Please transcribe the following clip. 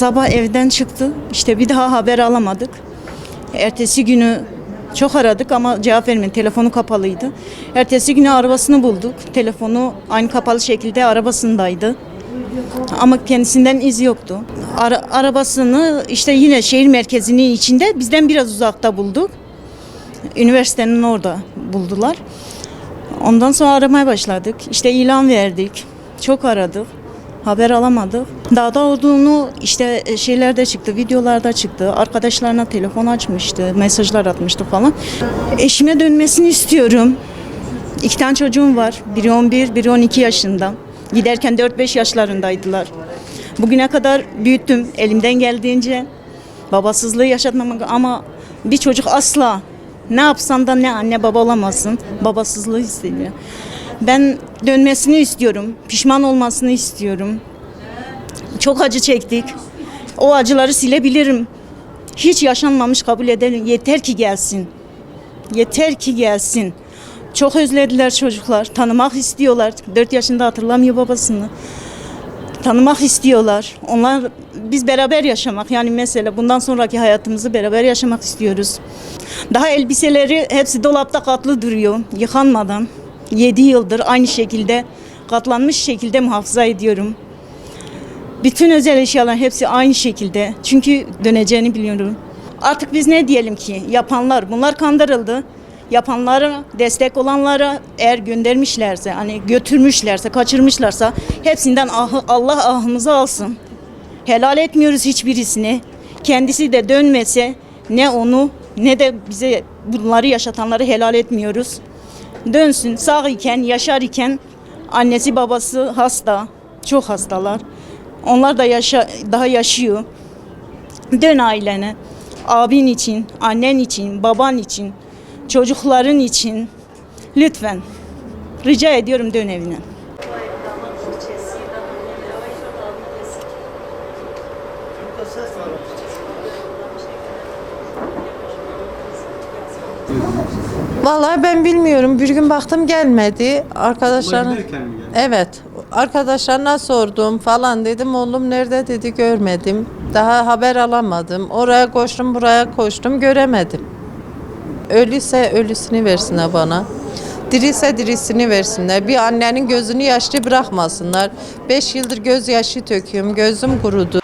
Sabah evden çıktı. İşte bir daha haber alamadık. Ertesi günü çok aradık ama cevap vermedi. Telefonu kapalıydı. Ertesi günü arabasını bulduk. Telefonu aynı kapalı şekilde arabasındaydı. Ama kendisinden iz yoktu. Ara- arabasını işte yine şehir merkezinin içinde bizden biraz uzakta bulduk. Üniversitenin orada buldular. Ondan sonra aramaya başladık. İşte ilan verdik. Çok aradık. Haber alamadık. Dağda olduğunu işte e, şeylerde çıktı, videolarda çıktı. Arkadaşlarına telefon açmıştı, mesajlar atmıştı falan. Eşime dönmesini istiyorum. İki tane çocuğum var. Biri 11, biri 12 yaşında. Giderken 4-5 yaşlarındaydılar. Bugüne kadar büyüttüm elimden geldiğince. Babasızlığı yaşatmamak ama bir çocuk asla ne yapsan da ne anne baba olamazsın. Babasızlığı hissediyor. Ben dönmesini istiyorum. Pişman olmasını istiyorum. Çok acı çektik. O acıları silebilirim. Hiç yaşanmamış kabul edelim. Yeter ki gelsin. Yeter ki gelsin. Çok özlediler çocuklar. Tanımak istiyorlar. 4 yaşında hatırlamıyor babasını. Tanımak istiyorlar. Onlar biz beraber yaşamak yani mesela bundan sonraki hayatımızı beraber yaşamak istiyoruz. Daha elbiseleri hepsi dolapta katlı duruyor yıkanmadan. 7 yıldır aynı şekilde katlanmış şekilde muhafaza ediyorum. Bütün özel eşyalar hepsi aynı şekilde. Çünkü döneceğini biliyorum. Artık biz ne diyelim ki? Yapanlar, bunlar kandırıldı. Yapanlara, destek olanlara eğer göndermişlerse, hani götürmüşlerse, kaçırmışlarsa hepsinden ahı, Allah ahımızı alsın. Helal etmiyoruz hiçbirisini. Kendisi de dönmese ne onu ne de bize bunları yaşatanları helal etmiyoruz. Dönsün sağ iken, yaşar iken annesi babası hasta, çok hastalar. Onlar da yaşa, daha yaşıyor. Dön ailene. Abin için, annen için, baban için, çocukların için. Lütfen. Rica ediyorum dön evine. Vallahi ben bilmiyorum. Bir gün baktım gelmedi. Arkadaşlarım giderken mi geldi? Evet. Arkadaşlarına sordum falan dedim. Oğlum nerede dedi görmedim. Daha haber alamadım. Oraya koştum, buraya koştum göremedim. Ölüyse ölüsünü versinler bana. Diriyse dirisini versinler. Bir annenin gözünü yaşlı bırakmasınlar. Beş yıldır gözyaşı döküyorum. Gözüm kurudu.